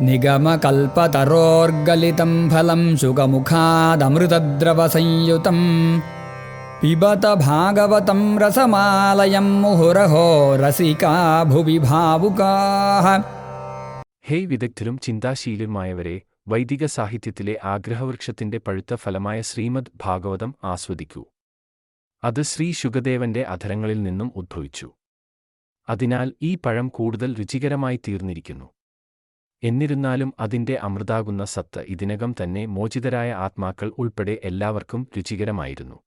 निगमकल्पतरोर्गलितं फलं शुकमुखादमृतद्रवसंयुतं पिबत भागवतं रसमालयं मुहुरहो रसिका भुवि भावुकाः ഹേയ് വിദഗ്ധരും ചിന്താശീലരുമായവരെ വൈദിക സാഹിത്യത്തിലെ ആഗ്രഹവൃക്ഷത്തിന്റെ പഴുത്ത ഫലമായ ശ്രീമദ് ഭാഗവതം ആസ്വദിക്കൂ അത് ശ്രീ ശുഗദേവന്റെ അധരങ്ങളിൽ നിന്നും ഉദ്ഭവിച്ചു അതിനാൽ ഈ പഴം കൂടുതൽ രുചികരമായി തീർന്നിരിക്കുന്നു എന്നിരുന്നാലും അതിന്റെ അമൃതാകുന്ന സത്ത് ഇതിനകം തന്നെ മോചിതരായ ആത്മാക്കൾ ഉൾപ്പെടെ എല്ലാവർക്കും രുചികരമായിരുന്നു.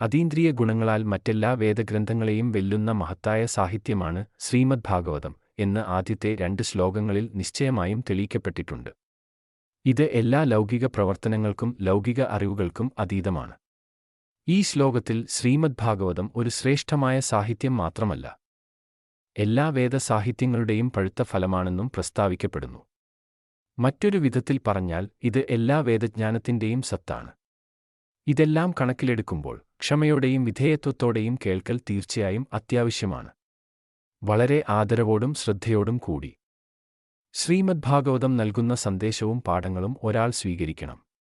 അതീന്ദ്രിയ ഗുണങ്ങളാൽ മറ്റെല്ലാ വേദഗ്രന്ഥങ്ങളെയും വെല്ലുന്ന മഹത്തായ സാഹിത്യമാണ് ശ്രീമദ് ഭാഗവതം എന്ന് ആദ്യത്തെ രണ്ട് ശ്ലോകങ്ങളിൽ നിശ്ചയമായും തെളിയിക്കപ്പെട്ടിട്ടുണ്ട്. ഇത് എല്ലാ ലൗകിക പ്രവർത്തനങ്ങൾക്കും ലൗകിക അറിവുകൾക്കും അതീതമാണ്. ഈ ശ്ലോകത്തിൽ ശ്രീമദ് ഭാഗവതം ഒരു ശ്രേഷ്ഠമായ സാഹിത്യം മാത്രമല്ല. എല്ലാ വേദസാഹിത്യങ്ങളുടെയും പഴുത്ത ഫലമാണെന്നും പ്രസ്താവിക്കപ്പെടുന്നു. മറ്റൊരു വിധത്തിൽ പറഞ്ഞാൽ ഇത് എല്ലാ വേദജ്ഞാനത്തിന്റെയും സത്താണ്. ഇതെല്ലാം കണക്കിലെടുക്കുമ്പോൾ ക്ഷമയോടെയും വിധേയത്വത്തോടെയും കേൾക്കൽ തീർച്ചയായും അത്യാവശ്യമാണ്. വളരെ ആദരവോടും ശ്രദ്ധയോടും കൂടി. ശ്രീമദ് ഭാഗവതം നൽകുന്ന സന്ദേശവും പാഠങ്ങളും ഒരാൾ സ്വീകരിക്കണം.